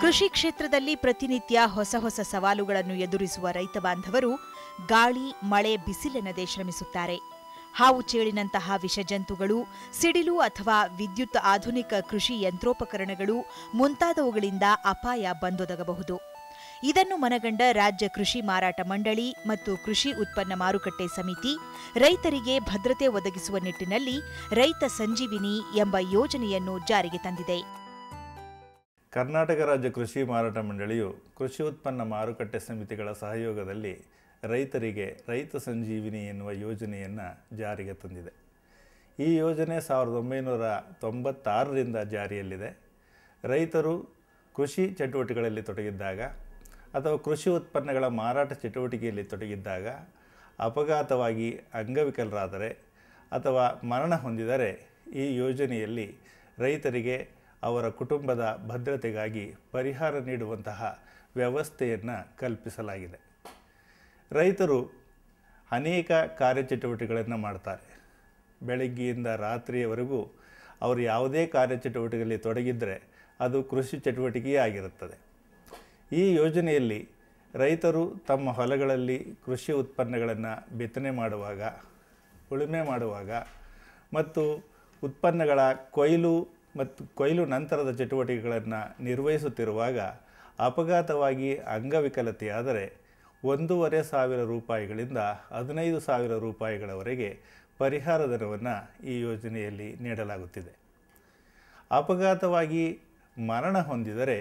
ಕೃಷಿ ಕ್ಷೇತ್ರದಲ್ಲಿ ಪ್ರತಿನಿತ್ಯ ಹೊಸ ಹೊಸ ಸವಾಲುಗಳನ್ನು ಎದುರಿಸುವ ರೈತ ಬಾಂಧವರು ಗಾಳಿ ಮಳೆ ಬಿಸಿಲೆನ್ನದೇ ಶ್ರಮಿಸುತ್ತಾರೆ. ಹಾವು ಚೇಳಿನಂತಹ ವಿಷಜಂತುಗಳು, ಸಿಡಿಲು ಅಥವಾ ವಿದ್ಯುತ್ ಆಧುನಿಕ ಕೃಷಿ ಯಂತ್ರೋಪಕರಣಗಳು ಮುಂತಾದವುಗಳಿಂದ ಅಪಾಯ ಬಂದೊದಗಬಹುದು. ಇದನ್ನು ಮನಗಂಡ ರಾಜ್ಯ ಕೃಷಿ ಮಾರಾಟ ಮಂಡಳಿ ಮತ್ತು ಕೃಷಿ ಉತ್ಪನ್ನ ಮಾರುಕಟ್ಟೆ ಸಮಿತಿ ರೈತರಿಗೆ ಭದ್ರತೆ ಒದಗಿಸುವ ನಿಟ್ಟಿನಲ್ಲಿ ರೈತ ಸಂಜೀವಿನಿ ಎಂಬ ಯೋಜನೆಯನ್ನು ಜಾರಿಗೆ ತಂದಿದೆ. ಕರ್ನಾಟಕ ರಾಜ್ಯ ಕೃಷಿ ಮಾರಾಟ ಮಂಡಳಿಯು ಕೃಷಿ ಉತ್ಪನ್ನ ಮಾರುಕಟ್ಟೆ ಸಮಿತಿಗಳ ಸಹಯೋಗದಲ್ಲಿ ರೈತರಿಗೆ ರೈತ ಸಂಜೀವಿನಿ ಎನ್ನುವ ಯೋಜನೆಯನ್ನು ಜಾರಿಗೆ ತಂದಿದೆ. ಈ ಯೋಜನೆ ಸಾವಿರದ ಒಂಬೈನೂರ ತೊಂಬತ್ತಾರರಿಂದ ಜಾರಿಯಲ್ಲಿದೆ. ರೈತರು ಕೃಷಿ ಚಟುವಟಿಕೆಗಳಲ್ಲಿ ತೊಡಗಿದ್ದಾಗ ಅಥವಾ ಕೃಷಿ ಉತ್ಪನ್ನಗಳ ಮಾರಾಟ ಚಟುವಟಿಕೆಯಲ್ಲಿ ತೊಡಗಿದ್ದಾಗ ಅಪಘಾತವಾಗಿ ಅಂಗವಿಕಲರಾದರೆ ಅಥವಾ ಮರಣ ಹೊಂದಿದರೆ ಈ ಯೋಜನೆಯಲ್ಲಿ ರೈತರಿಗೆ ಅವರ ಕುಟುಂಬದ ಭದ್ರತೆಗಾಗಿ ಪರಿಹಾರ ನೀಡುವಂತಹ ವ್ಯವಸ್ಥೆಯನ್ನು ಕಲ್ಪಿಸಲಾಗಿದೆ. ರೈತರು ಅನೇಕ ಕಾರ್ಯಚಟುವಟಿಕೆಗಳನ್ನು ಮಾಡ್ತಾರೆ. ಬೆಳಗ್ಗೆಯಿಂದ ರಾತ್ರಿಯವರೆಗೂ ಅವರು ಯಾವುದೇ ಕಾರ್ಯಚಟುವಟಿಕೆಯಲ್ಲಿ ತೊಡಗಿದರೆ ಅದು ಕೃಷಿ ಚಟುವಟಿಕೆಯೇ ಆಗಿರುತ್ತದೆ. ಈ ಯೋಜನೆಯಲ್ಲಿ ರೈತರು ತಮ್ಮ ಹೊಲಗಳಲ್ಲಿ ಕೃಷಿ ಉತ್ಪನ್ನಗಳನ್ನು ಬಿತ್ತನೆ ಮಾಡುವಾಗ, ಉಳುಮೆ ಮಾಡುವಾಗ ಮತ್ತು ಉತ್ಪನ್ನಗಳ ಕೊಯ್ಲು ಮತ್ತು ಕೊಯ್ಲು ನಂತರದ ಚಟುವಟಿಕೆಗಳನ್ನು ನಿರ್ವಹಿಸುತ್ತಿರುವಾಗ ಅಪಘಾತವಾಗಿ ಅಂಗವಿಕಲತೆಯಾದರೆ ಒಂದೂವರೆ ಸಾವಿರ ರೂಪಾಯಿಗಳಿಂದ ಹದಿನೈದು ಸಾವಿರ ರೂಪಾಯಿಗಳವರೆಗೆ ಪರಿಹಾರ ಧನವನ್ನು ಈ ಯೋಜನೆಯಲ್ಲಿ ನೀಡಲಾಗುತ್ತಿದೆ. ಅಪಘಾತವಾಗಿ ಮರಣ ಹೊಂದಿದರೆ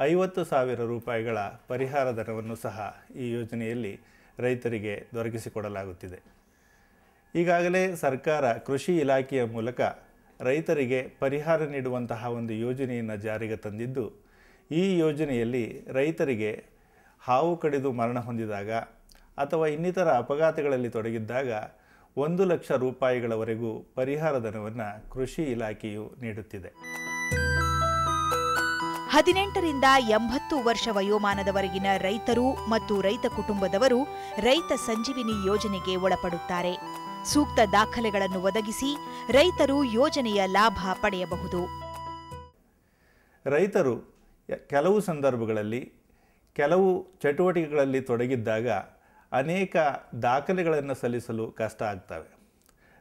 ಐವತ್ತು ಸಾವಿರ ರೂಪಾಯಿಗಳ ಪರಿಹಾರ ಧನವನ್ನು ಸಹ ಈ ಯೋಜನೆಯಲ್ಲಿ ರೈತರಿಗೆ ದೊರಕಿಸಿಕೊಡಲಾಗುತ್ತಿದೆ. ಈಗಾಗಲೇ ಸರ್ಕಾರ ಕೃಷಿ ಇಲಾಖೆಯ ಮೂಲಕ ರೈತರಿಗೆ ಪರಿಹಾರ ನೀಡುವಂತಹ ಒಂದು ಯೋಜನೆಯನ್ನು ಜಾರಿಗೆ ತಂದಿದ್ದು, ಈ ಯೋಜನೆಯಲ್ಲಿ ರೈತರಿಗೆ ಹಾವು ಕಡಿದು ಮರಣ ಹೊಂದಿದಾಗ ಅಥವಾ ಇನ್ನಿತರ ಅಪಘಾತಗಳಲ್ಲಿ ತೊಡಗಿದ್ದಾಗ ಒಂದು ಲಕ್ಷ ರೂಪಾಯಿಗಳವರೆಗೂ ಪರಿಹಾರ ಧನವನ್ನು ಕೃಷಿ ಇಲಾಖೆಯು ನೀಡುತ್ತಿದೆ. ಹದಿನೆಂಟರಿಂದ ಎಂಬತ್ತು ವರ್ಷ ವಯೋಮಾನದವರೆಗಿನ ರೈತರು ಮತ್ತು ರೈತ ಕುಟುಂಬದವರು ರೈತ ಸಂಜೀವಿನಿ ಯೋಜನೆಗೆ ಒಳಪಡುತ್ತಾರೆ. ಸೂಕ್ತ ದಾಖಲೆಗಳನ್ನು ಒದಗಿಸಿ ರೈತರು ಯೋಜನೆಯ ಲಾಭ ಪಡೆಯಬಹುದು. ರೈತರು ಕೆಲವು ಸಂದರ್ಭಗಳಲ್ಲಿ ಕೆಲವು ಚಟುವಟಿಕೆಗಳಲ್ಲಿ ತೊಡಗಿದ್ದಾಗ ಅನೇಕ ದಾಖಲೆಗಳನ್ನು ಸಲ್ಲಿಸಲು ಕಷ್ಟ ಆಗ್ತವೆ.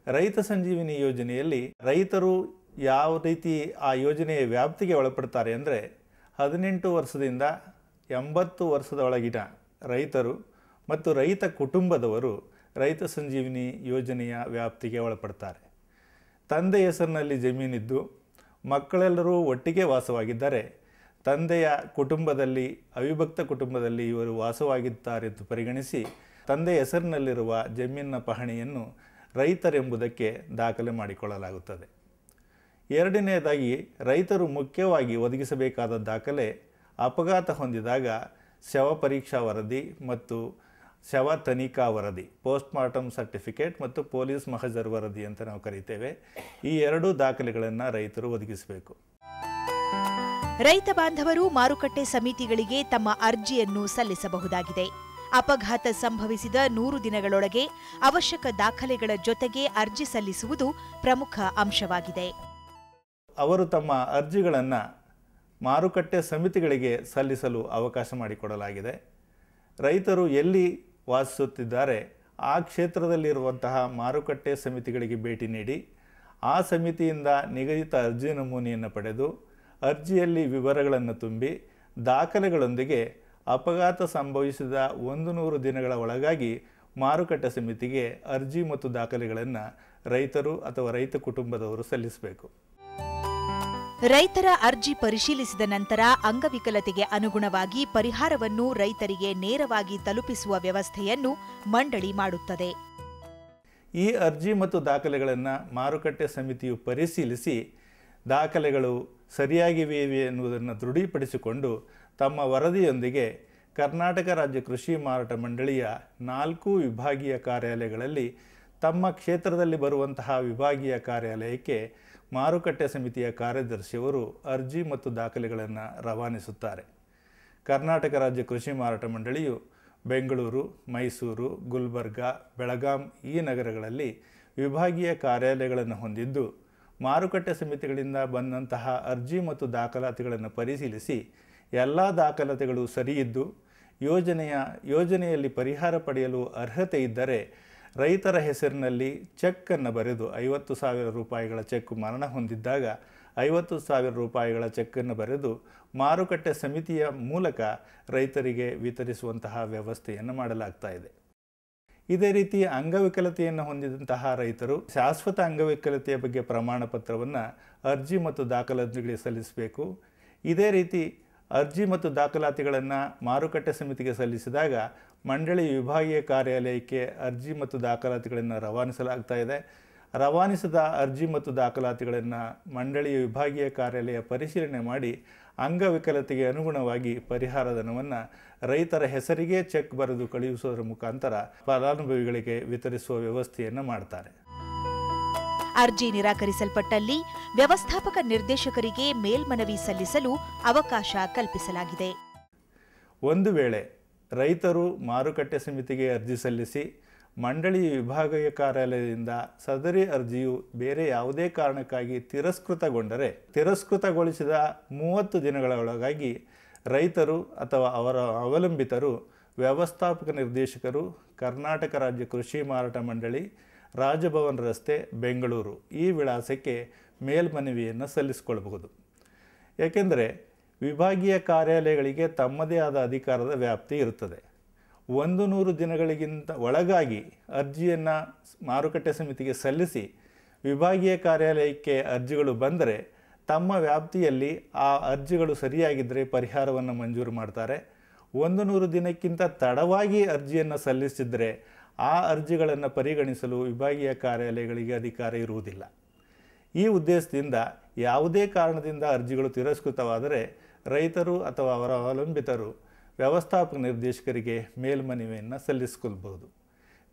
ರೈತ ಸಂಜೀವಿನಿ ಯೋಜನೆಯಲ್ಲಿ ರೈತರು ಯಾವ ರೀತಿ ಆ ಯೋಜನೆಯ ವ್ಯಾಪ್ತಿಗೆ ಒಳಪಡ್ತಾರೆ ಅಂದರೆ ಹದಿನೆಂಟು ವರ್ಷದಿಂದ ಎಂಬತ್ತು ವರ್ಷದ ಒಳಗಿನ ರೈತರು ಮತ್ತು ರೈತ ಕುಟುಂಬದವರು ರೈತ ಸಂಜೀವಿನಿ ಯೋಜನೆಯ ವ್ಯಾಪ್ತಿಗೆ ಒಳಪಡ್ತಾರೆ. ತಂದೆ ಹೆಸರಿನಲ್ಲಿ ಜಮೀನಿದ್ದು, ಮಕ್ಕಳೆಲ್ಲರೂ ಒಟ್ಟಿಗೆ ವಾಸವಾಗಿದ್ದರೆ ತಂದೆಯ ಕುಟುಂಬದಲ್ಲಿ, ಅವಿಭಕ್ತ ಕುಟುಂಬದಲ್ಲಿ ಇವರು ವಾಸವಾಗಿದ್ದಾರೆಂದು ಪರಿಗಣಿಸಿ ತಂದೆಯ ಹೆಸರಿನಲ್ಲಿರುವ ಜಮೀನಿನ ಪಹಣಿಯನ್ನು ರೈತರೆಂಬುದಕ್ಕೆ ದಾಖಲೆ ಮಾಡಿಕೊಳ್ಳಲಾಗುತ್ತದೆ. ಎರಡನೆಯದಾಗಿ, ರೈತರು ಮುಖ್ಯವಾಗಿ ಒದಗಿಸಬೇಕಾದ ದಾಖಲೆ ಅಪಘಾತ ಹೊಂದಿದಾಗ ಶವ ಪರೀಕ್ಷಾ ವರದಿ ಮತ್ತು ಶವ ತನಿಖಾ ವರದಿ ಪೋಸ್ಟ್ ಮಾರ್ಟಮ್ ಸರ್ಟಿಫಿಕೇಟ್ ಮತ್ತು ಪೊಲೀಸ್ ಮಹಜರ್ ವರದಿ ಅಂತ ನಾವು ಕರೀತೇವೆ. ಈ ಎರಡೂ ದಾಖಲೆಗಳನ್ನು ರೈತರು ಒದಗಿಸಬೇಕು. ರೈತ ಬಾಂಧವರು ಮಾರುಕಟ್ಟೆ ಸಮಿತಿಗಳಿಗೆ ತಮ್ಮ ಅರ್ಜಿಯನ್ನು ಸಲ್ಲಿಸಬಹುದಾಗಿದೆ. ಅಪಘಾತ ಸಂಭವಿಸಿದ ನೂರು ದಿನಗಳೊಳಗೆ ಅವಶ್ಯಕ ದಾಖಲೆಗಳ ಜೊತೆಗೆ ಅರ್ಜಿ ಸಲ್ಲಿಸುವುದು ಪ್ರಮುಖ ಅಂಶವಾಗಿದೆ. ಅವರು ತಮ್ಮ ಅರ್ಜಿಗಳನ್ನು ಮಾರುಕಟ್ಟೆ ಸಮಿತಿಗಳಿಗೆ ಸಲ್ಲಿಸಲು ಅವಕಾಶ ಮಾಡಿಕೊಡಲಾಗಿದೆ. ರೈತರು ಎಲ್ಲಿ ವಾಸಿಸುತ್ತಿದ್ದಾರೆ, ಆ ಕ್ಷೇತ್ರದಲ್ಲಿರುವಂತಹ ಮಾರುಕಟ್ಟೆ ಸಮಿತಿಗಳಿಗೆ ಭೇಟಿ ನೀಡಿ, ಆ ಸಮಿತಿಯಿಂದ ನಿಗದಿತ ಅರ್ಜಿ ನಮೂನೆಯನ್ನು ಪಡೆದು ಅರ್ಜಿಯಲ್ಲಿ ವಿವರಗಳನ್ನು ತುಂಬಿ ದಾಖಲೆಗಳೊಂದಿಗೆ ಅಪಘಾತ ಸಂಭವಿಸಿದ ಒಂದು ನೂರು ದಿನಗಳ ಒಳಗಾಗಿ ಮಾರುಕಟ್ಟೆ ಸಮಿತಿಗೆ ಅರ್ಜಿ ಮತ್ತು ದಾಖಲೆಗಳನ್ನು ರೈತರು ಅಥವಾ ರೈತ ಕುಟುಂಬದವರು ಸಲ್ಲಿಸಬೇಕು. ರೈತರ ಅರ್ಜಿ ಪರಿಶೀಲಿಸಿದ ನಂತರ ಅಂಗವಿಕಲತೆಗೆ ಅನುಗುಣವಾಗಿ ಪರಿಹಾರವನ್ನು ರೈತರಿಗೆ ನೇರವಾಗಿ ತಲುಪಿಸುವ ವ್ಯವಸ್ಥೆಯನ್ನು ಮಂಡಳಿ ಮಾಡುತ್ತದೆ. ಈ ಅರ್ಜಿ ಮತ್ತು ದಾಖಲೆಗಳನ್ನು ಮಾರುಕಟ್ಟೆ ಸಮಿತಿಯು ಪರಿಶೀಲಿಸಿ ದಾಖಲೆಗಳು ಸರಿಯಾಗಿವೆಯೇ ಎನ್ನುವುದನ್ನು ದೃಢೀಪಡಿಸಿಕೊಂಡು ತಮ್ಮ ವರದಿಯೊಂದಿಗೆ ಕರ್ನಾಟಕ ರಾಜ್ಯ ಕೃಷಿ ಮಾರಾಟ ಮಂಡಳಿಯ ನಾಲ್ಕು ವಿಭಾಗೀಯ ಕಾರ್ಯಾಲಯಗಳಲ್ಲಿ ತಮ್ಮ ಕ್ಷೇತ್ರದಲ್ಲಿ ಬರುವಂತಹ ವಿಭಾಗೀಯ ಕಾರ್ಯಾಲಯಕ್ಕೆ ಮಾರುಕಟ್ಟೆ ಸಮಿತಿಯ ಕಾರ್ಯದರ್ಶಿಯವರು ಅರ್ಜಿ ಮತ್ತು ದಾಖಲೆಗಳನ್ನು ರವಾನಿಸುತ್ತಾರೆ. ಕರ್ನಾಟಕ ರಾಜ್ಯ ಕೃಷಿ ಮಾರಾಟ ಮಂಡಳಿಯು ಬೆಂಗಳೂರು, ಮೈಸೂರು, ಗುಲ್ಬರ್ಗ, ಬೆಳಗಾಂ ಈ ನಗರಗಳಲ್ಲಿ ವಿಭಾಗೀಯ ಕಾರ್ಯಾಲಯಗಳನ್ನು ಹೊಂದಿದ್ದು ಮಾರುಕಟ್ಟೆ ಸಮಿತಿಗಳಿಂದ ಬಂದಂತಹ ಅರ್ಜಿ ಮತ್ತು ದಾಖಲಾತಿಗಳನ್ನು ಪರಿಶೀಲಿಸಿ ಎಲ್ಲ ದಾಖಲಾತಿಗಳು ಸರಿಯಿದ್ದು ಯೋಜನೆಯ, ಯೋಜನೆಯಲ್ಲಿ ಪರಿಹಾರ ಪಡೆಯಲು ಅರ್ಹತೆ ಇದ್ದರೆ ರೈತರ ಹೆಸರಿನಲ್ಲಿ ಚೆಕ್ಕನ್ನು ಬರೆದು ಐವತ್ತು ಸಾವಿರ ರೂಪಾಯಿಗಳ ಚೆಕ್ ಮರಣ ಹೊಂದಿದ್ದಾಗ ಐವತ್ತು ಸಾವಿರ ರೂಪಾಯಿಗಳ ಚೆಕ್ಕನ್ನು ಬರೆದು ಮಾರುಕಟ್ಟೆ ಸಮಿತಿಯ ಮೂಲಕ ರೈತರಿಗೆ ವಿತರಿಸುವಂತಹ ವ್ಯವಸ್ಥೆಯನ್ನು ಮಾಡಲಾಗ್ತಾ ಇದೆ. ಇದೇ ರೀತಿ ಅಂಗವಿಕಲತೆಯನ್ನು ಹೊಂದಿದಂತಹ ರೈತರು ಶಾಶ್ವತ ಅಂಗವಿಕಲತೆಯ ಬಗ್ಗೆ ಪ್ರಮಾಣ ಪತ್ರವನ್ನು ಅರ್ಜಿ ಮತ್ತು ದಾಖಲಾತಿಗಳಿಗೆ ಸಲ್ಲಿಸಬೇಕು. ಇದೇ ರೀತಿ ಅರ್ಜಿ ಮತ್ತು ದಾಖಲಾತಿಗಳನ್ನು ಮಾರುಕಟ್ಟೆ ಸಮಿತಿಗೆ ಸಲ್ಲಿಸಿದಾಗ ಮಂಡಳಿ ವಿಭಾಗೀಯ ಕಾರ್ಯಾಲಯಕ್ಕೆ ಅರ್ಜಿ ಮತ್ತು ದಾಖಲಾತಿಗಳನ್ನು ರವಾನಿಸಲಾಗ್ತಾ ಇದೆ. ರವಾನಿಸಿದ ಅರ್ಜಿ ಮತ್ತು ದಾಖಲಾತಿಗಳನ್ನು ಮಂಡಳಿಯ ವಿಭಾಗೀಯ ಕಾರ್ಯಾಲಯ ಪರಿಶೀಲನೆ ಮಾಡಿ ಅಂಗವಿಕಲತೆಗೆ ಅನುಗುಣವಾಗಿ ಪರಿಹಾರ ಧನವನ್ನು ರೈತರ ಹೆಸರಿಗೆ ಚೆಕ್ ಬರೆದು ಕಳುಹಿಸುವುದರ ಮುಖಾಂತರ ಫಲಾನುಭವಿಗಳಿಗೆ ವಿತರಿಸುವ ವ್ಯವಸ್ಥೆಯನ್ನು ಮಾಡ್ತಾರೆ. ಅರ್ಜಿ ನಿರಾಕರಿಸಲ್ಪಟ್ಟಲ್ಲಿ ವ್ಯವಸ್ಥಾಪಕ ನಿರ್ದೇಶಕರಿಗೆ ಮೇಲ್ಮನವಿ ಸಲ್ಲಿಸಲು ಅವಕಾಶ ಕಲ್ಪಿಸಲಾಗಿದೆ. ಒಂದು ವೇಳೆ ರೈತರು ಮಾರುಕಟ್ಟೆ ಸಮಿತಿಗೆ ಅರ್ಜಿ ಸಲ್ಲಿಸಿ ಮಂಡಳಿ ವಿಭಾಗೀಯ ಕಾರ್ಯಾಲಯದಿಂದ ಸದರಿ ಅರ್ಜಿಯು ಬೇರೆ ಯಾವುದೇ ಕಾರಣಕ್ಕಾಗಿ ತಿರಸ್ಕೃತಗೊಂಡರೆ ತಿರಸ್ಕೃತಗೊಳಿಸಿದ ಮೂವತ್ತು ದಿನಗಳ ಒಳಗಾಗಿ ರೈತರು ಅಥವಾ ಅವರ ಅವಲಂಬಿತರು, ವ್ಯವಸ್ಥಾಪಕ ನಿರ್ದೇಶಕರು, ಕರ್ನಾಟಕ ರಾಜ್ಯ ಕೃಷಿ ಮಾರಾಟ ಮಂಡಳಿ, ರಾಜಭವನ್ ರಸ್ತೆ, ಬೆಂಗಳೂರು ಈ ವಿಳಾಸಕ್ಕೆ ಮೇಲ್ಮನವಿಯನ್ನು ಸಲ್ಲಿಸಿಕೊಳ್ಳಬಹುದು. ಏಕೆಂದರೆ ವಿಭಾಗೀಯ ಕಾರ್ಯಾಲಯಗಳಿಗೆ ತಮ್ಮದೇ ಆದ ಅಧಿಕಾರದ ವ್ಯಾಪ್ತಿ ಇರುತ್ತದೆ. ಒಂದು ನೂರು ದಿನಗಳಿಗಿಂತ ಒಳಗಾಗಿ ಅರ್ಜಿಯನ್ನು ಮಾರುಕಟ್ಟೆ ಸಮಿತಿಗೆ ಸಲ್ಲಿಸಿ ವಿಭಾಗೀಯ ಕಾರ್ಯಾಲಯಕ್ಕೆ ಅರ್ಜಿಗಳು ಬಂದರೆ ತಮ್ಮ ವ್ಯಾಪ್ತಿಯಲ್ಲಿ ಆ ಅರ್ಜಿಗಳು ಸರಿಯಾಗಿದ್ದರೆ ಪರಿಹಾರವನ್ನು ಮಂಜೂರು ಮಾಡ್ತಾರೆ. ಒಂದು ನೂರು ದಿನಕ್ಕಿಂತ ತಡವಾಗಿ ಅರ್ಜಿಯನ್ನು ಸಲ್ಲಿಸಿದರೆ ಆ ಅರ್ಜಿಗಳನ್ನು ಪರಿಗಣಿಸಲು ವಿಭಾಗೀಯ ಕಾರ್ಯಾಲಯಗಳಿಗೆ ಅಧಿಕಾರ ಇರುವುದಿಲ್ಲ. ಈ ಉದ್ದೇಶದಿಂದ ಯಾವುದೇ ಕಾರಣದಿಂದ ಅರ್ಜಿಗಳು ತಿರಸ್ಕೃತವಾದರೆ ರೈತರು ಅಥವಾ ಅವರ ಅವಲಂಬಿತರು ವ್ಯವಸ್ಥಾಪಕ ನಿರ್ದೇಶಕರಿಗೆ ಮೇಲ್ಮನವಿಯನ್ನು ಸಲ್ಲಿಸಿಕೊಳ್ಬಹುದು.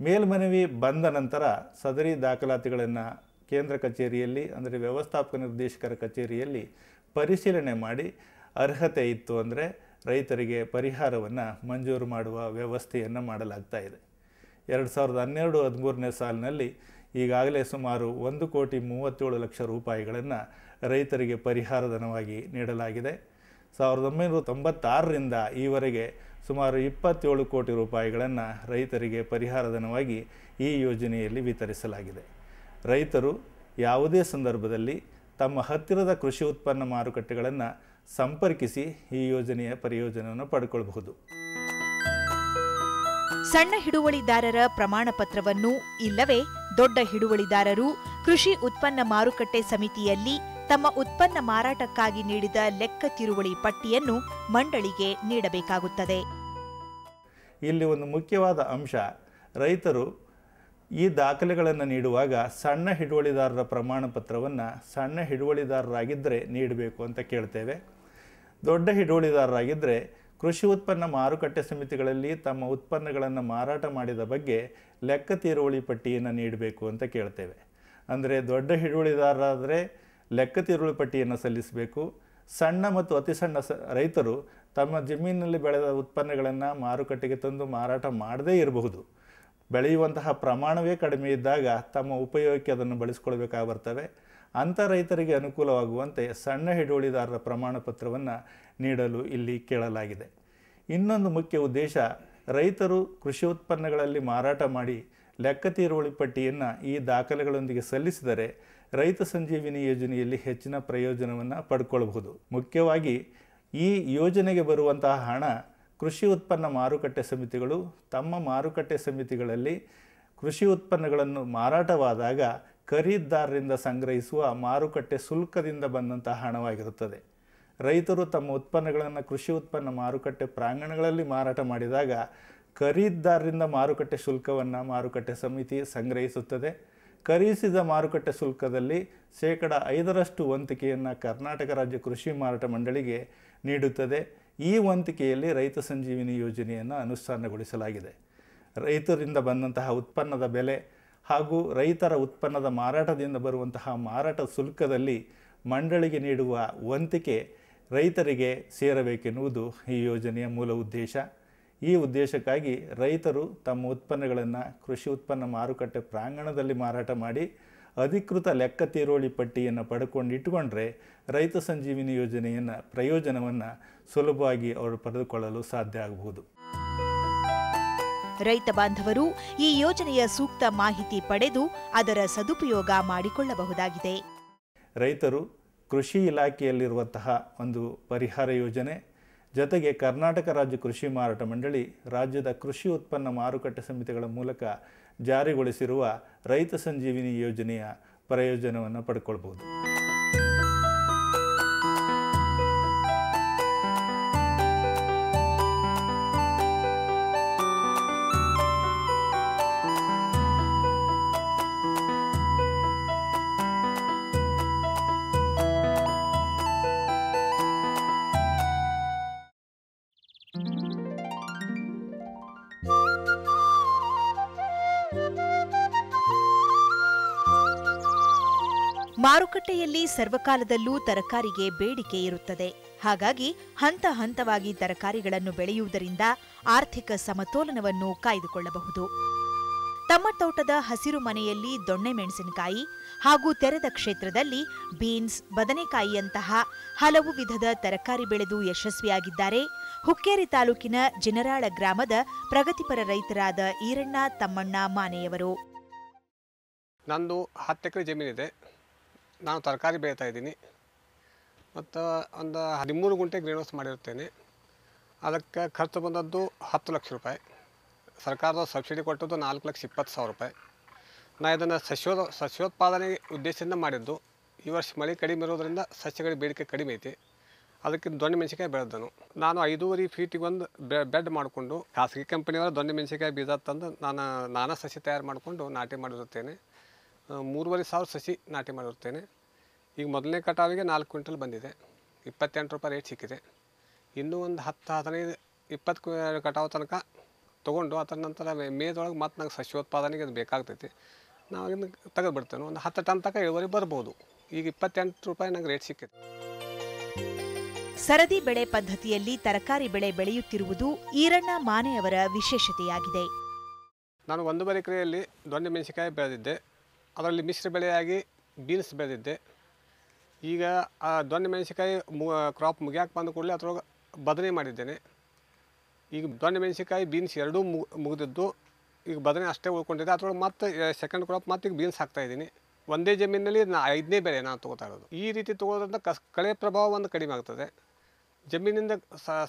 ಮೇಲ್ಮನವಿ ಬಂದ ನಂತರ ಸದರಿ ದಾಖಲಾತಿಗಳನ್ನು ಕೇಂದ್ರ ಕಚೇರಿಯಲ್ಲಿ, ಅಂದರೆ ವ್ಯವಸ್ಥಾಪಕ ನಿರ್ದೇಶಕರ ಕಚೇರಿಯಲ್ಲಿ ಪರಿಶೀಲನೆ ಮಾಡಿ ಅರ್ಹತೆ ಇತ್ತು ಅಂದರೆ ರೈತರಿಗೆ ಪರಿಹಾರವನ್ನು ಮಂಜೂರು ಮಾಡುವ ವ್ಯವಸ್ಥೆಯನ್ನು ಮಾಡಲಾಗ್ತಾ ಇದೆ. ಎರಡು ಸಾವಿರದ ಹನ್ನೆರಡು, ಹದಿಮೂರನೇ ಸಾಲಿನಲ್ಲಿ ಈಗಾಗಲೇ ಸುಮಾರು ಒಂದು ಕೋಟಿ ಮೂವತ್ತೇಳು ಲಕ್ಷ ರೂಪಾಯಿಗಳನ್ನು ರೈತರಿಗೆ ಪರಿಹಾರ ಧನವಾಗಿ ನೀಡಲಾಗಿದೆ. ಸಾವಿರದ ಒಂಬೈನೂರ ತೊಂಬತ್ತಾರರಿಂದ ಈವರೆಗೆ ಸುಮಾರು ಇಪ್ಪತ್ತೇಳು ಕೋಟಿ ರೂಪಾಯಿಗಳನ್ನು ರೈತರಿಗೆ ಪರಿಹಾರಧನವಾಗಿ ಈ ಯೋಜನೆಯಲ್ಲಿ ವಿತರಿಸಲಾಗಿದೆ. ರೈತರು ಯಾವುದೇ ಸಂದರ್ಭದಲ್ಲಿ ತಮ್ಮ ಹತ್ತಿರದ ಕೃಷಿ ಉತ್ಪನ್ನ ಮಾರುಕಟ್ಟೆಗಳನ್ನು ಸಂಪರ್ಕಿಸಿ ಈ ಯೋಜನೆಯ ಪ್ರಯೋಜನವನ್ನು ಪಡ್ಕೊಳ್ಬಹುದು. ಸಣ್ಣ ಹಿಡುವಳಿದಾರರ ಪ್ರಮಾಣ ಪತ್ರವನ್ನು ಇಲ್ಲವೇ ದೊಡ್ಡ ಹಿಡುವಳಿದಾರರು ಕೃಷಿ ಉತ್ಪನ್ನ ಮಾರುಕಟ್ಟೆ ಸಮಿತಿಯಲ್ಲಿ ತಮ್ಮ ಉತ್ಪನ್ನ ಮಾರಾಟಕ್ಕಾಗಿ ನೀಡಿದ ಲೆಕ್ಕ ತಿರುವಳಿ ಪಟ್ಟಿಯನ್ನು ಮಂಡಳಿಗೆ ನೀಡಬೇಕಾಗುತ್ತದೆ. ಇಲ್ಲಿ ಒಂದು ಮುಖ್ಯವಾದ ಅಂಶ, ರೈತರು ಈ ದಾಖಲೆಗಳನ್ನು ನೀಡುವಾಗ ಸಣ್ಣ ಹಿಡುವಳಿದಾರರ ಪ್ರಮಾಣ ಪತ್ರವನ್ನು ಸಣ್ಣ ಹಿಡುವಳಿದಾರರಾಗಿದ್ದರೆ ನೀಡಬೇಕು ಅಂತ ಕೇಳ್ತೇವೆ. ದೊಡ್ಡ ಹಿಡುವಳಿದಾರರಾಗಿದ್ದರೆ ಕೃಷಿ ಉತ್ಪನ್ನ ಮಾರುಕಟ್ಟೆ ಸಮಿತಿಗಳಲ್ಲಿ ತಮ್ಮ ಉತ್ಪನ್ನಗಳನ್ನು ಮಾರಾಟ ಮಾಡಿದ ಬಗ್ಗೆ ಲೆಕ್ಕ ತೀರುವಳಿ ಪಟ್ಟಿಯನ್ನು ನೀಡಬೇಕು ಅಂತ ಕೇಳ್ತೇವೆ. ಅಂದರೆ ದೊಡ್ಡ ಹಿಡುವಳಿದಾರರಾದರೆ ಲೆಕ್ಕ ತಿರುಳು ಪಟ್ಟಿಯನ್ನು ಸಲ್ಲಿಸಬೇಕು. ಸಣ್ಣ ಮತ್ತು ಅತಿ ಸಣ್ಣ ಸ, ರೈತರು ತಮ್ಮ ಜಮೀನಿನಲ್ಲಿ ಬೆಳೆದ ಉತ್ಪನ್ನಗಳನ್ನು ಮಾರುಕಟ್ಟೆಗೆ ತಂದು ಮಾರಾಟ ಮಾಡದೇ ಇರಬಹುದು. ಬೆಳೆಯುವಂತಹ ಪ್ರಮಾಣವೇ ಕಡಿಮೆ ಇದ್ದಾಗ ತಮ್ಮ ಉಪಯೋಗಕ್ಕೆ ಅದನ್ನು ಬಳಸಿಕೊಳ್ಬೇಕಾಗಿ ಬರ್ತವೆ ಅಂಥ ರೈತರಿಗೆ ಅನುಕೂಲವಾಗುವಂತೆ ಸಣ್ಣ ಹಿಡುವಳಿದಾರರ ಪ್ರಮಾಣ ಪತ್ರವನ್ನು ನೀಡಲು ಇಲ್ಲಿ ಕೇಳಲಾಗಿದೆ. ಇನ್ನೊಂದು ಮುಖ್ಯ ಉದ್ದೇಶ, ರೈತರು ಕೃಷಿ ಉತ್ಪನ್ನಗಳಲ್ಲಿ ಮಾರಾಟ ಮಾಡಿ ಲೆಕ್ಕ ತೀರುವಳಿ ಪಟ್ಟಿಯನ್ನು ಈ ದಾಖಲೆಗಳೊಂದಿಗೆ ಸಲ್ಲಿಸಿದರೆ ರೈತ ಸಂಜೀವಿನಿ ಯೋಜನೆಯಲ್ಲಿ ಹೆಚ್ಚಿನ ಪ್ರಯೋಜನವನ್ನು ಪಡ್ಕೊಳ್ಬಹುದು. ಮುಖ್ಯವಾಗಿ ಈ ಯೋಜನೆಗೆ ಬರುವಂತಹ ಹಣ ಕೃಷಿ ಉತ್ಪನ್ನ ಮಾರುಕಟ್ಟೆ ಸಮಿತಿಗಳು ತಮ್ಮ ಮಾರುಕಟ್ಟೆ ಸಮಿತಿಗಳಲ್ಲಿ ಕೃಷಿ ಉತ್ಪನ್ನಗಳನ್ನು ಮಾರಾಟವಾದಾಗ ಖರೀದಿದಾರರಿಂದ ಸಂಗ್ರಹಿಸುವ ಮಾರುಕಟ್ಟೆ ಶುಲ್ಕದಿಂದ ಬಂದಂತಹ ಹಣವಾಗಿರುತ್ತದೆ. ರೈತರು ತಮ್ಮ ಉತ್ಪನ್ನಗಳನ್ನು ಕೃಷಿ ಉತ್ಪನ್ನ ಮಾರುಕಟ್ಟೆ ಪ್ರಾಂಗಣಗಳಲ್ಲಿ ಮಾರಾಟ ಮಾಡಿದಾಗ ಖರೀದಿದಾರರಿಂದ ಮಾರುಕಟ್ಟೆ ಶುಲ್ಕವನ್ನು ಮಾರುಕಟ್ಟೆ ಸಮಿತಿ ಸಂಗ್ರಹಿಸುತ್ತದೆ. ಖರೀದಿಸಿದ ಮಾರುಕಟ್ಟೆ ಶುಲ್ಕದಲ್ಲಿ ಶೇಕಡ ಐದರಷ್ಟು ವಂತಿಕೆಯನ್ನು ಕರ್ನಾಟಕ ರಾಜ್ಯ ಕೃಷಿ ಮಾರಾಟ ಮಂಡಳಿಗೆ ನೀಡುತ್ತದೆ. ಈ ವಂತಿಕೆಯಲ್ಲಿ ರೈತ ಸಂಜೀವಿನಿ ಯೋಜನೆಯನ್ನು ಅನುಷ್ಠಾನಗೊಳಿಸಲಾಗಿದೆ. ರೈತರಿಂದ ಬಂದಂತಹ ಉತ್ಪನ್ನದ ಬೆಲೆ ಹಾಗೂ ರೈತರ ಉತ್ಪನ್ನದ ಮಾರಾಟದಿಂದ ಬರುವಂತಹ ಮಾರಾಟ ಶುಲ್ಕದಲ್ಲಿ ಮಂಡಳಿಗೆ ನೀಡುವ ವಂತಿಕೆ ರೈತರಿಗೆ ಸೇರಬೇಕೆನ್ನುವುದು ಈ ಯೋಜನೆಯ ಮೂಲ ಉದ್ದೇಶ. ಈ ಉದ್ದೇಶಕ್ಕಾಗಿ ರೈತರು ತಮ್ಮ ಉತ್ಪನ್ನಗಳನ್ನು ಕೃಷಿ ಉತ್ಪನ್ನ ಮಾರುಕಟ್ಟೆ ಪ್ರಾಂಗಣದಲ್ಲಿ ಮಾರಾಟ ಮಾಡಿ ಅಧಿಕೃತ ಲೆಕ್ಕ ತೀರೋಳಿ ಪಟ್ಟಿಯನ್ನು ಪಡ್ಕೊಂಡು ಇಟ್ಟುಕೊಂಡ್ರೆ ರೈತ ಸಂಜೀವಿನಿ ಯೋಜನೆಯನ್ನು ಪ್ರಯೋಜನವನ್ನು ಸುಲಭವಾಗಿ ಅವರು ಪಡೆದುಕೊಳ್ಳಲು ಸಾಧ್ಯ ಆಗಬಹುದು. ರೈತ ಬಾಂಧವರು ಈ ಯೋಜನೆಯ ಸೂಕ್ತ ಮಾಹಿತಿ ಪಡೆದು ಅದರ ಸದುಪಯೋಗ ಮಾಡಿಕೊಳ್ಳಬಹುದಾಗಿದೆ. ರೈತರು ಕೃಷಿ ಇಲಾಖೆಯಲ್ಲಿರುವಂತಹ ಒಂದು ಪರಿಹಾರ ಯೋಜನೆ ಜೊತೆಗೆ ಕರ್ನಾಟಕ ರಾಜ್ಯ ಕೃಷಿ ಮಾರಾಟ ಮಂಡಳಿ ರಾಜ್ಯದ ಕೃಷಿ ಉತ್ಪನ್ನ ಮಾರುಕಟ್ಟೆ ಸಮಿತಿಗಳ ಮೂಲಕ ಜಾರಿಗೊಳಿಸಿರುವ ರೈತ ಸಂಜೀವಿನಿ ಯೋಜನೆಯ ಪ್ರಯೋಜನವನ್ನು ಪಡ್ಕೊಳ್ಬೋದು ಮಾರುಕಟ್ಟೆಯಲ್ಲಿ ಸರ್ವಕಾಲದಲ್ಲೂ ತರಕಾರಿಗೆ ಬೇಡಿಕೆ ಇರುತ್ತದೆ. ಹಾಗಾಗಿ ಹಂತ ಹಂತವಾಗಿ ತರಕಾರಿಗಳನ್ನು ಬೆಳೆಯುವುದರಿಂದ ಆರ್ಥಿಕ ಸಮತೋಲನವನ್ನು ಕಾಯ್ದುಕೊಳ್ಳಬಹುದು. ತಮ್ಮ ತೋಟದ ಹಸಿರು ಮನೆಯಲ್ಲಿ ದೊಣ್ಣೆ ಮೆಣಸಿನಕಾಯಿ ಹಾಗೂ ತೆರೆದ ಕ್ಷೇತ್ರದಲ್ಲಿ ಬೀನ್ಸ್, ಬದನೆಕಾಯಿಯಂತಹ ಹಲವು ವಿಧದ ತರಕಾರಿ ಬೆಳೆದು ಯಶಸ್ವಿಯಾಗಿದ್ದಾರೆ. ಹುಕ್ಕೇರಿ ತಾಲೂಕಿನ ಜಿನರಾಳ ಗ್ರಾಮದ ಪ್ರಗತಿಪರ ರೈತರಾದ ಈರಣ್ಣ ತಮ್ಮಣ್ಣ ಮಾನೆಯವರು. ನಂದು ಹತ್ತು ಎಕರೆ ಜಮೀನಿದೆ. ನಾನು ತರಕಾರಿ ಬೆಳೀತಾ ಇದ್ದೀನಿ. ಮತ್ತು ಒಂದು ಹದಿಮೂರು ಗುಂಟೆ ಗ್ರೀನ್ ಹೌಸ್ ಮಾಡಿರ್ತೇನೆ ಅದಕ್ಕೆ ಖರ್ಚು ಬಂದದ್ದು ಹತ್ತು ಲಕ್ಷ ರೂಪಾಯಿ. ಸರ್ಕಾರದ ಸಬ್ಸಿಡಿ ಕೊಟ್ಟದ್ದು ನಾಲ್ಕು ಲಕ್ಷ ಇಪ್ಪತ್ತು ಸಾವಿರ ರೂಪಾಯಿ. ನಾನು ಇದನ್ನು ಸಸ್ಯೋದ, ಸಸ್ಯೋತ್ಪಾದನೆ ಉದ್ದೇಶದಿಂದ ಮಾಡಿದ್ದು. ಈ ವರ್ಷ ಮಳೆ ಕಡಿಮೆ ಇರೋದರಿಂದ ಸಸ್ಯಗಳ ಬೇಡಿಕೆ ಕಡಿಮೆ ಐತಿ. ಅದಕ್ಕೆ ದೊಣ್ಣೆ ಮೆಣಸಿಕಾಯಿ ಬೆಳೆದನು. ನಾನು ಐದೂವರೆ ಫೀಟಿಗೆ ಒಂದು ಬೆಡ್ ಮಾಡಿಕೊಂಡು, ಖಾಸಗಿ ಕಂಪನಿಯವರ ದೊಣ್ಣೆ ಮೆಣಸಿಕಾಯಿ ಬೀಜ ತಂದು ನಾನು, ನಾನಾ ಸಸಿ ತಯಾರು ಮಾಡಿಕೊಂಡು ನಾಟಿ ಮಾಡಿರುತ್ತೇನೆ. ಮೂರುವರೆ ಸಾವಿರ ಸಸಿ ನಾಟಿ ಮಾಡಿರ್ತೇನೆ ಈಗ ಮೊದಲನೇ ಕಟಾವಿಗೆ ನಾಲ್ಕು ಕ್ವಿಂಟಲ್ ಬಂದಿದೆ. ಇಪ್ಪತ್ತೆಂಟು ರೂಪಾಯಿ ರೇಟ್ ಸಿಕ್ಕಿದೆ. ಇನ್ನೂ ಒಂದು ಹತ್ತು ಹದಿನೈದು ಇಪ್ಪತ್ತು ಕಟಾವು ತನಕ ತೊಗೊಂಡು ಅದರ ನಂತರ ಮೇದೊಳಗೆ ಮತ್ತೆ ನಂಗೆ ಸಸ್ಯೋತ್ಪಾದನೆಗೆ ಅದು ಬೇಕಾಗ್ತೈತಿ. ನಾವು ಇದನ್ನು ತೆಗೆದು ಬಿಡ್ತೇನೆ ಒಂದು ಹತ್ತು ಟನ್ ತನಕ ಇಳುವರಿ ಬರ್ಬೋದು. ಈಗ ಇಪ್ಪತ್ತೆಂಟು ರೂಪಾಯಿ ನಂಗೆ ರೇಟ್ ಸಿಕ್ಕಿದೆ. ಸರದಿ ಬೆಳೆ ಪದ್ಧತಿಯಲ್ಲಿ ತರಕಾರಿ ಬೆಳೆ ಬೆಳೆಯುತ್ತಿರುವುದು ಈರಣ್ಣ ಮಾನೆಯವರ ವಿಶೇಷತೆಯಾಗಿದೆ. ನಾನು ಒಂದೂವರೆ ಎಕರೆಯಲ್ಲಿ ದೊಣ್ಣೆ ಮೆಣಸಿನಕಾಯಿ ಬೆಳೆದಿದ್ದೆ. ಅದರಲ್ಲಿ ಮಿಶ್ರ ಬೆಳೆಯಾಗಿ ಬೀನ್ಸ್ ಬೆಳೆದಿದ್ದೆ. ಈಗ ಆ ದೊಣ್ಣೆ ಮೆಣಸಿನಕಾಯಿ ಮು ಕ್ರಾಪ್ ಮುಗಿಯಾಕೆ ಬಂದ ಕೂಡಲೇ ಅದರೊಳಗೆ ಬದನೆ ಮಾಡಿದ್ದೇನೆ. ಈಗ ದೊಣ್ಣೆ ಮೆಣಸಿನಕಾಯಿ, ಬೀನ್ಸ್ ಎರಡೂ ಮುಗ್ ಮುಗಿದಿದ್ದು, ಈಗ ಬದನೆ ಅಷ್ಟೇ ಉಳ್ಕೊಂಡಿದೆ. ಅದ್ರೊಳಗೆ ಮತ್ತೆ ಸೆಕೆಂಡ್ ಕ್ರಾಪ್ ಮತ್ತೆ ಈಗ ಬೀನ್ಸ್ ಹಾಕ್ತಾ ಇದ್ದೀನಿ. ಒಂದೇ ಜಮೀನಿನಲ್ಲಿ ನಾ, ಐದನೇ ಬೆಳೆ ನಾನು ತೊಗೋತಾ ಇರೋದು. ಈ ರೀತಿ ತೊಗೊಳೋದ್ರಿಂದ ಕಸ್, ಕಳೆ ಪ್ರಭಾವ ಒಂದು ಕಡಿಮೆ ಆಗ್ತದೆ. ಜಮೀನಿಂದ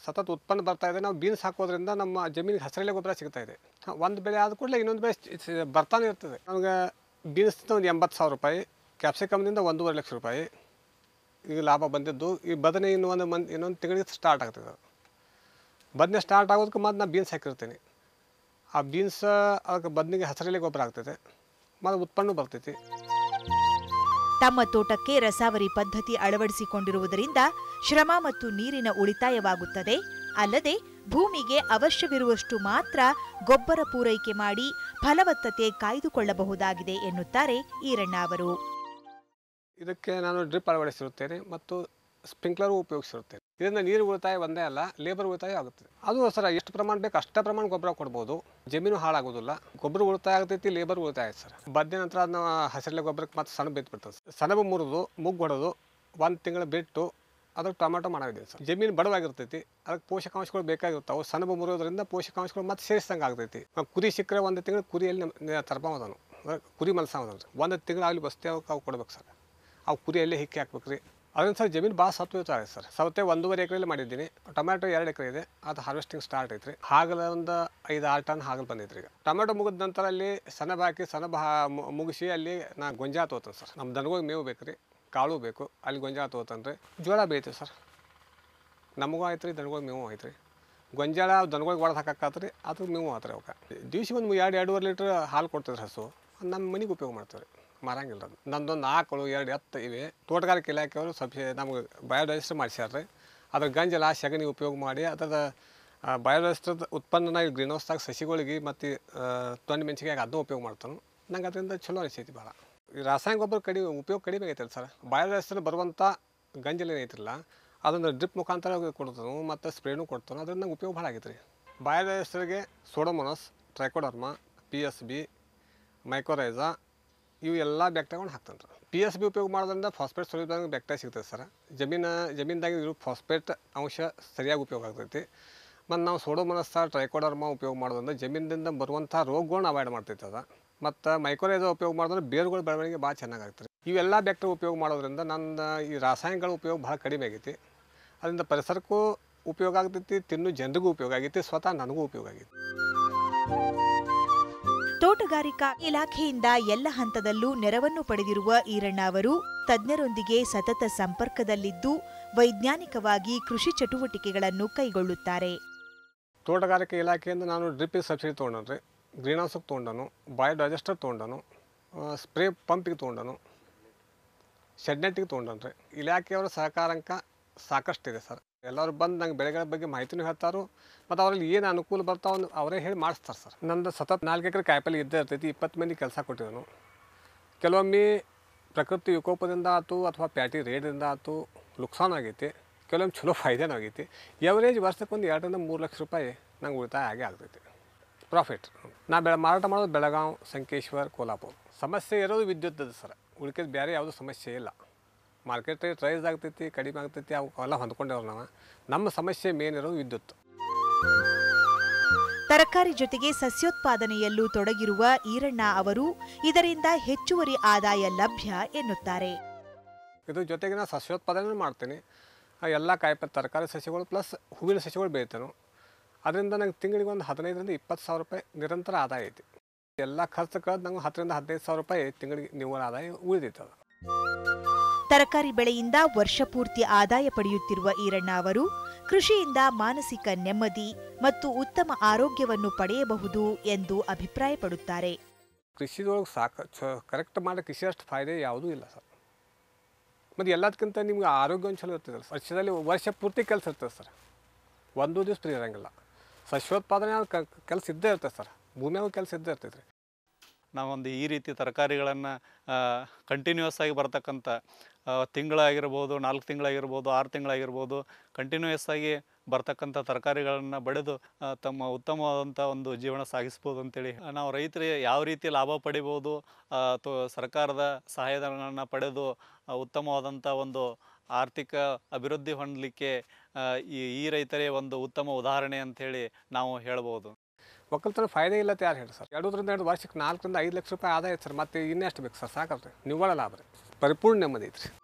ಸತತ ಉತ್ಪನ್ನ ಬರ್ತಾ ಇದೆ. ನಾವು ಬೀನ್ಸ್ ಹಾಕೋದ್ರಿಂದ ನಮ್ಮ ಜಮೀನಿಗೆ ಹಸಿರಲ್ಲೇ ಗೊಬ್ಬರ ಸಿಗ್ತಾ ಇದೆ. ಒಂದು ಬೆಳೆ ಆದ ಕೂಡಲೇ ಇನ್ನೊಂದು ಬೆಳೆ ಬರ್ತಾನೆ ಇರ್ತದೆ. ನಮಗೆ ಬೀನ್ಸ್ನಿಂದ ಒಂದು ಎಂಬತ್ತು ಸಾವಿರ ರೂಪಾಯಿ, ಕ್ಯಾಪ್ಸಿಕಮ್ನಿಂದ ಒಂದೂವರೆ ಲಕ್ಷ ರೂಪಾಯಿ. ಈಗ ಲಾಭ ಬಂದಿದ್ದು, ಈ ಬದನೆ ಇನ್ನೊಂದು ಮಂತ್, ಇನ್ನೊಂದು ತಿಂಗಳಿಗೆ ಸ್ಟಾರ್ಟ್ ಆಗ್ತದೆ. ಬದನೆ ಸ್ಟಾರ್ಟ್ ಆಗೋದಕ್ಕೆ ಮತ್ತು ನಾನು ಬೀನ್ಸ್ ಹಾಕಿರ್ತೀನಿ. ಆ ಬೀನ್ಸ್, ಅದಕ್ಕೆ ಬದನೆಗೆ ಹಸಿರೆಲೆ ಗೊಬ್ಬರ ಆಗ್ತದೆ. ಮತ್ತು ಉತ್ಪನ್ನ ಬರ್ತೈತಿ. ತಮ್ಮ ತೋಟಕ್ಕೆ ರಸಾವರಿ ಪದ್ಧತಿ ಅಳವಡಿಸಿಕೊಂಡಿರುವುದರಿಂದ ಶ್ರಮ ಮತ್ತು ನೀರಿನ ಉಳಿತಾಯವಾಗುತ್ತದೆ. ಅಲ್ಲದೆ ಭೂಮಿಗೆ ಅವಶ್ಯವಿರುವಷ್ಟು ಮಾತ್ರ ಗೊಬ್ಬರ ಪೂರೈಕೆ ಮಾಡಿ ಫಲವತ್ತತೆ ಕಾಯ್ದುಕೊಳ್ಳಬಹುದಾಗಿದೆ ಎನ್ನುತ್ತಾರೆ ಈರಣ್ಣ ಅವರು. ಇದಕ್ಕೆ ನಾನು ಡ್ರಿಪ್ ಅಳವಡಿಸಿರುತ್ತೇನೆ ಮತ್ತು ಸ್ಪ್ರಿಂಕ್ಲರ್ ಉಪಯೋಗಿಸಿರುತ್ತೇನೆ. ಇದರಿಂದ ನೀರು ಉಳಿತಾಯ ಒಂದೇ ಅಲ್ಲ, ಲೇಬರ್ ಉಳಿತಾಯ ಆಗುತ್ತದೆ. ಅದು ಸರ ಎಷ್ಟು ಪ್ರಮಾಣ ಬೇಕು ಅಷ್ಟೇ ಪ್ರಮಾಣ ಗೊಬ್ಬರ ಕೊಡ್ಬೋದು. ಜಮೀನು ಹಾಳಾಗೋದಿಲ್ಲ. ಗೊಬ್ಬರ ಉಳಿತಾಯ ಆಗ್ತೈತಿ, ಲೇಬರ್ ಉಳಿತಾಯ ಸರ್. ಬದ್ದ ನಂತರ ಅದನ್ನ ಹಸಿರಲೆ ಗೊಬ್ಬರಕ್ಕೆ ಮತ್ತೆ ಸಣ್ಣ ಬಿತ್ತು ಬಿಡ್ತದೆ. ಸೆಣಬು ಮುರಿದು, ಮುಗ್ಗು ಹೊಡೆದು ಒಂದು ತಿಂಗಳು ಬಿಟ್ಟು ಅದಕ್ಕೆ ಟೊಮೆಟೊ ಮಾಡಿದ್ದೀನಿ ಸರ್. ಜಮೀನು ಬಡವಾಗಿರ್ತೈತಿ ಅದಕ್ಕೆ ಪೋಷಕಾಂಶಗಳು ಬೇಕಾಗಿರ್ತಾವೆ. ಸಣ್ಣ ಮುರಿಯೋದ್ರಿಂದ ಪೋಷಕಾಂಶಗಳು ಮತ್ತೆ ಸೇರಿಸ್ದಂಗೆ ಆಗ್ತೈತಿ. ಕುರಿ ಸಿಕ್ಕರೆ ಒಂದು ತಿಂಗಳು ಕುರಿಯಲ್ಲಿ ತರ್ಬಾವದನು ಕುರಿ ಮಲ್ಸಾವದನು ಒಂದು ತಿಂಗಳಾಗಲಿ ಬಸ್ತಿ ಅವಕ್ಕೆ ಅವು ಕೊಡ್ಬೇಕು ಸರ್. ಅವು ಕುರಿಯಲ್ಲೇ ಹಿಕ್ಕಿ ಹಾಕ್ಬೇಕು ರೀ. ಅದರಿಂದ ಸರ್ ಜಮೀನು ಭಾಳ ಸತ್ವಯುತ ಆಗಿದೆ ಸರ್. ಸೌತೆ ಒಂದೂವರೆ ಎಕರೆಯಲ್ಲಿ ಮಾಡಿದ್ದೀನಿ. ಟೊಮ್ಯಾಟೊ ಎರಡು ಎಕರೆ ಇದೆ. ಅದು ಹಾರ್ವೆಸ್ಟಿಂಗ್ ಸ್ಟಾರ್ಟ್ ಐತ್ರಿ. ಹಾಗಲ ಒಂದು ಐದು, ಆರು ಟನ್ ಹಾಗಲ್ ಬಂದೈತ್ರಿ ಈಗ. ಟೊಮ್ಯಾಟೊ ಮುಗಿದ ನಂತರ ಅಲ್ಲಿ ಸೆಣಬು ಹಾಕಿ ಸೆಣಬು ಮುಗಿಸಿ ಅಲ್ಲಿ ನಾನು ಗೊಂಜಾ ತೋತೇನೆ ಸರ್. ನಮ್ಮ ದನಗಳಿಗೆ ಮೇವು ಬೇಕು ರೀ ಕಾಳು ಬೇಕು, ಅಲ್ಲಿ ಗೊಂಜಾಳ ತೊಗೊತಂದ್ರೆ ಜೋಳ ಬೆಳಿತೀವಿ ಸರ್. ನಮಗೂ ಆಯ್ತು ರೀ ದನಗಳಿಗೆ ಮೇವು ಆಯ್ತು ರೀ ಗೊಂಜಾಳ, ದನಗಳಿಗೆ ಒಳಗೆ ಹಾಕಾಕತ್ರಿ ಅದು ಮೇವು ಆತ್ರಿ ಅವಕ್ಕೆ ದಿವ್ಸ ಒಂದು ಎರಡು, ಎರಡೂವರೆ ಲೀಟ್ರ್ ಹಾಲು ಕೊಡ್ತದ್ರಿ ಹಸು ನಮ್ಮ ಮನೆಗೆ ಉಪಯೋಗ ಮಾಡ್ತೀವಿ ರೀ ಮಾರಂಗಿಲ್ಲ ಅದು. ನಂದೊಂದು ಆಕಳು, ಎರಡು ಎತ್ತು ಇವೆ. ತೋಟಗಾರಿಕೆ ಇಲಾಖೆಯವರು ಸಬ್ಸಿ ನಮಗೆ ಬಯೋಡೈಜೆಸ್ಟರ್ ಮಾಡಿಸ್ಯಾರ ರೀ. ಅದ್ರ ಗಂಜಲ, ಸಗಣಿ ಉಪಯೋಗ ಮಾಡಿ ಅದರ ಬಯೋಡೈಜೆಸ್ಟರ್ ಉತ್ಪನ್ನನ ಗ್ರೀನ್ ಹೌಸ್ದಾಗ ಸಸಿಗಳಿಗೆ ಮತ್ತು ತೊಂಡೆ ಮೆಣಸಿಗೆ ಅದನ್ನೂ ಉಪಯೋಗ ಮಾಡ್ತಾನೆ. ನಂಗೆ ಅದರಿಂದ ಚಲೋ ಅನಿಸೈತಿ ಭಾಳ. ರಾಸಾಯನಿಕ ಗೊಬ್ಬರ ಕಡಿಮೆ ಉಪಯೋಗ ಕಡಿಮೆ ಆಗೈತಲ್ಲ ಸರ್. ಬಯೋಗ್ಯಾಸ್ನ ಬರುವಂಥ ಗಂಜಲ ಏನೈತಿಲ್ಲ ಅದನ್ನು ಡ್ರಿಪ್ ಮುಖಾಂತರ ಕೊಡ್ತಾನು ಮತ್ತು ಸ್ಪ್ರೇನು ಕೊಡ್ತಾನು ಅದರಿಂದ ಉಪಯೋಗ ಭಾಳ ಆಗೈತೆ ರೀ ಬಯೋಗ್ಯಾಸ್ರಿಗೆ pseudomonas, trichoderma, P S B, mycorrhiza, ಇವು ಎಲ್ಲ ಬ್ಯಾಕ್ಟೀರಿಯಾಗಳನ್ನ ಹಾಕ್ತಾನೆ ರೀ ಪಿ ಎಸ್ ಬಿ ಉಪಯೋಗ ಮಾಡೋದ್ರಿಂದ ಫಾಸ್ಫೇಟ್ ಸೊಲಿದಾಗ ಬ್ಯಾಕ್ಟೀರಿಯಾ ಸಿಗ್ತದೆ ಸರ್. ಜಮೀನ, ಜಮೀನ್ದಾಗ ಇರೋ ಫಾಸ್ಫೇಟ್ ಅಂಶ ಸರಿಯಾಗಿ ಉಪಯೋಗ ಆಗ್ತೈತಿ. ಮತ್ತು ನಾವು ಸೋಡೋಮೊನಸ್ ಟ್ರೈಕೋಡರ್ಮ ಉಪಯೋಗ ಮಾಡೋದ್ರಿಂದ ಜಮೀನಿಂದ ಬರುವಂಥ ರೋಗಗಳನ್ನ ಅವಾಯ್ಡ್ ಮಾಡ್ತೈತೆ ಅದ. ಮತ್ತು ಮೈಕ್ರೋರೈಸ ಉಪಯೋಗ ಮಾಡಿದ್ರೆ ಬೇರುಗಳ ಬೆಳವಣಿಗೆ ಭಾಳ ಚೆನ್ನಾಗಿ ಆಗ್ತದೆ ಇವೆಲ್ಲ ಬ್ಯಾಕ್ಟೀರಿಯಾ ಉಪಯೋಗ ಮಾಡೋದ್ರಿಂದ ನನ್ನ ಈ ರಾಸಾಯನಿಕಗಳ ಉಪಯೋಗ ಭಾಳ ಕಡಿಮೆ ಆಗೈತಿ. ಅದರಿಂದ ಪರಿಸರಕ್ಕೂ ಉಪಯೋಗ ಆಗ್ತೈತಿ ತಿನ್ನು ಜನರಿಗೂ ಉಪಯೋಗ ಆಗೈತಿ ಸ್ವತಃ ನನಗೂ ಉಪಯೋಗ ಆಗೈತಿ. ತೋಟಗಾರಿಕಾ ಇಲಾಖೆಯಿಂದ ಎಲ್ಲ ಹಂತದಲ್ಲೂ ನೆರವನ್ನು ಪಡೆದಿರುವ ಈರಣ್ಣ ಅವರು ತಜ್ಞರೊಂದಿಗೆ ಸತತ ಸಂಪರ್ಕದಲ್ಲಿದ್ದು ವೈಜ್ಞಾನಿಕವಾಗಿ ಕೃಷಿ ಚಟುವಟಿಕೆಗಳನ್ನು ಕೈಗೊಳ್ಳುತ್ತಾರೆ. ತೋಟಗಾರಿಕೆ ಇಲಾಖೆಯಿಂದ ನಾನು ಡ್ರಿಪ್ ಸಬ್ಸಿಡಿ ತೊಗೊಂಡನು ರೀ ಗ್ರೀನ್ ಹೌಸ್ಗೆ ತೊಗೊಂಡನು, ಬಾಯ್ ಡೈಜೆಸ್ಟರ್ ತೊಗೊಂಡನು ಸ್ಪ್ರೇ ಪಂಪಿಗೆ ತೊಗೊಂಡನು ಶೆಡ್ನೆಟ್ಟಿಗೆ ತೊಗೊಂಡನು ರೀ. ಇಲಾಖೆಯವರ ಸಹಕಾರಂಕ ಸಾಕಷ್ಟಿದೆ ಸರ್. ಎಲ್ಲರೂ ಬಂದು ನಂಗೆ ಬೆಳೆಗಳ ಬಗ್ಗೆ ಮಾಹಿತಿನೂ ಹೇಳ್ತಾರೋ, ಮತ್ತು ಅವರಲ್ಲಿ ಏನು ಅನುಕೂಲ ಬರ್ತಾವ ಅವರೇ ಹೇಳಿ ಮಾಡಿಸ್ತಾರೆ ಸರ್. ನಂದು ಸತತ ನಾಲ್ಕು ಎಕರೆ ಕಾಯಿಪಲ್ಲೆ ಇದ್ದೇ ಇರ್ತೈತಿ, ಇಪ್ಪತ್ತು ಮಂದಿ ಕೆಲಸ ಕೊಟ್ಟಿದ್ದನು ಕೆಲವೊಮ್ಮೆ ಪ್ರಕೃತಿ ವಿಕೋಪದಿಂದ ಆಯ್ತು ಅಥವಾ ಪ್ಯಾಟಿ ರೇಡಿಂದ ಆಯ್ತು ನುಕ್ಸಾನ್ ಆಗೈತಿ, ಕೆಲವೊಮ್ಮೆ ಚಲೋ ಫಾಯ್ದೆನೂ ಆಗೈತಿ. ಎವರೇಜ್ ವರ್ಷಕ್ಕೊಂದು ಎರಡರಿಂದ ಮೂರು ಲಕ್ಷ ರೂಪಾಯಿ ನಂಗೆ ಉಳಿತಾಯ ಆಗೇ ಆಗ್ತೈತಿ. ಪ್ರಾಫಿಟ್ ನಾ ಬೆಳೆ ಮಾರಾಟ ಮಾಡೋದು ಬೆಳಗಾವ್ ಸಂಕೇಶ್ವರ್ ಕೋಲ್ಹಾಪುರ. ಸಮಸ್ಯೆ ಇರೋದು ವಿದ್ಯುತ್ ಅದು ಸರ್. ಉಳಿಕೆದು ಬೇರೆ ಯಾವುದೂ ಸಮಸ್ಯೆ ಇಲ್ಲ. ಮಾರ್ಕೆಟ್ ರೇಟ್ ರೈಸ್ ಆಗ್ತೈತಿ ಕಡಿಮೆ ಆಗ್ತೈತಿ ಅವೆಲ್ಲ ಹೊಂದ್ಕೊಂಡೇವ್ರು ನಾವು. ನಮ್ಮ ಸಮಸ್ಯೆ ಮೇನ್ ಇರೋದು ವಿದ್ಯುತ್ ತರಕಾರಿ ಜೊತೆಗೆ ಸಸ್ಯೋತ್ಪಾದನೆಯಲ್ಲೂ ತೊಡಗಿರುವ ಈರಣ್ಣ ಅವರು ಇದರಿಂದ ಹೆಚ್ಚುವರಿ ಆದಾಯ ಲಭ್ಯ ಎನ್ನುತ್ತಾರೆ. ಇದ್ರ ಜೊತೆಗೆ ನಾನು ಸಸ್ಯೋತ್ಪಾದನೆ ಮಾಡ್ತೀನಿ. ಎಲ್ಲ ಕಾಯಿಪಲ್ಲೆ ತರಕಾರಿ ಸಸ್ಯಗಳು ಪ್ಲಸ್ ಹೂವಿನ ಸಸ್ಯಗಳು ಬೆಳಿತೇನೆ. ಅದರಿಂದ ನಂಗೆ ತಿಂಗಳಿಗೆ ಒಂದು ಹದಿನೈದರಿಂದ ಇಪ್ಪತ್ತು ಸಾವಿರ ರೂಪಾಯಿ ನಿರಂತರ ಆದಾಯ ಐತಿ. ಎಲ್ಲ ಖರ್ಚು ಕಳೆದು ನಂಗೆ ಹತ್ತರಿಂದ ಹದಿನೈದು ಸಾವಿರ ರೂಪಾಯಿ ತಿಂಗಳಿಗೆ ನಿವ್ವಳ ಆದಾಯ ಉಳಿದಿತ್ತು ತರಕಾರಿ ಬೆಳೆಯಿಂದ ವರ್ಷಪೂರ್ತಿ ಆದಾಯ ಪಡೆಯುತ್ತಿರುವ ಈರಣ್ಣ ಅವರು ಕೃಷಿಯಿಂದ ಮಾನಸಿಕ ನೆಮ್ಮದಿ ಮತ್ತು ಉತ್ತಮ ಆರೋಗ್ಯವನ್ನು ಪಡೆಯಬಹುದು ಎಂದು ಅಭಿಪ್ರಾಯಪಡುತ್ತಾರೆ. ಕೃಷಿದೊಳಗೆ ಸಾಕು ಕರೆಕ್ಟ್ ಮಾಡೋ ಕೃಷಿ ಅಷ್ಟು ಫಾಯ್ದೆ ಯಾವುದೂ ಇಲ್ಲ ಸರ್. ಮತ್ತು ಎಲ್ಲದಕ್ಕಿಂತ ನಿಮ್ಗೆ ಆರೋಗ್ಯ ಒಂದು ಚಲೋ ಇರ್ತದೆ ವರ್ಷದಲ್ಲಿ ವರ್ಷ ಪೂರ್ತಿ ಕೆಲಸ ಇರ್ತದೆ ಸರ್. ಒಂದು ದಿವಸ ಫ್ರೀ ಇರೋಂಗಿಲ್ಲ. ಸಸ್ಯೋತ್ಪಾದನೆ ಕೆಲಸ ಇದ್ದೇ ಇರ್ತದೆ ಸರ್. ಭೂಮಿಯಾಗೂ ಕೆಲಸ ಇದ್ದೇ ಇರ್ತೈತೆ ರೀ ನಾವೊಂದು ಈ ರೀತಿ ತರಕಾರಿಗಳನ್ನು ಕಂಟಿನ್ಯೂಸ್ ಆಗಿ ಬರ್ತಕ್ಕಂಥ ತಿಂಗಳಾಗಿರ್ಬೋದು, ನಾಲ್ಕು ತಿಂಗಳಾಗಿರ್ಬೋದು, ಆರು ತಿಂಗಳಾಗಿರ್ಬೋದು ಕಂಟಿನ್ಯೂಯಸ್ ಆಗಿ ಬರ್ತಕ್ಕಂಥ ತರಕಾರಿಗಳನ್ನು ಬೆಳೆದು ತಮ್ಮ ಉತ್ತಮವಾದಂಥ ಒಂದು ಜೀವನ ಸಾಗಿಸ್ಬೋದು ಅಂತೇಳಿ. ನಾವು ರೈತರಿಗೆ ಯಾವ ರೀತಿ ಲಾಭ ಪಡಿಬೋದು ಅಥವಾ ಸರ್ಕಾರದ ಸಹಾಯಧನವನ್ನು ಪಡೆದು ಉತ್ತಮವಾದಂಥ ಒಂದು ಆರ್ಥಿಕ ಅಭಿವೃದ್ಧಿ ಹೊಂದಲಿಕ್ಕೆ ಈ ಈ ರೈತರೇ ಒಂದು ಉತ್ತಮ ಉದಾಹರಣೆ ಅಂಥೇಳಿ ನಾವು ಹೇಳ್ಬೋದು. ಒಕ್ಕಲ್ತನ ಫಾಯ್ದೆ ಇಲ್ಲ ಅಂತ ಯಾರು ಹೇಳಿ ಸರ್? ಎರಡೂದ್ರಿಂದ ಎರಡು ವರ್ಷಕ್ಕೆ ನಾಲ್ಕರಿಂದ ಐದು ಲಕ್ಷ ರೂಪಾಯಿ ಆದಾಯ ಸರ್, ಮತ್ತೆ ಇನ್ನೆಷ್ಟು ಬೇಕು ಸರ್? ಸಾಕಲ್ರಿ? ನಿವ್ವಳ ಲಾಭ ರೀ. ಪರಿಪೂರ್ಣ ನೆಮ್ಮದಿ ಐತ್ರಿ.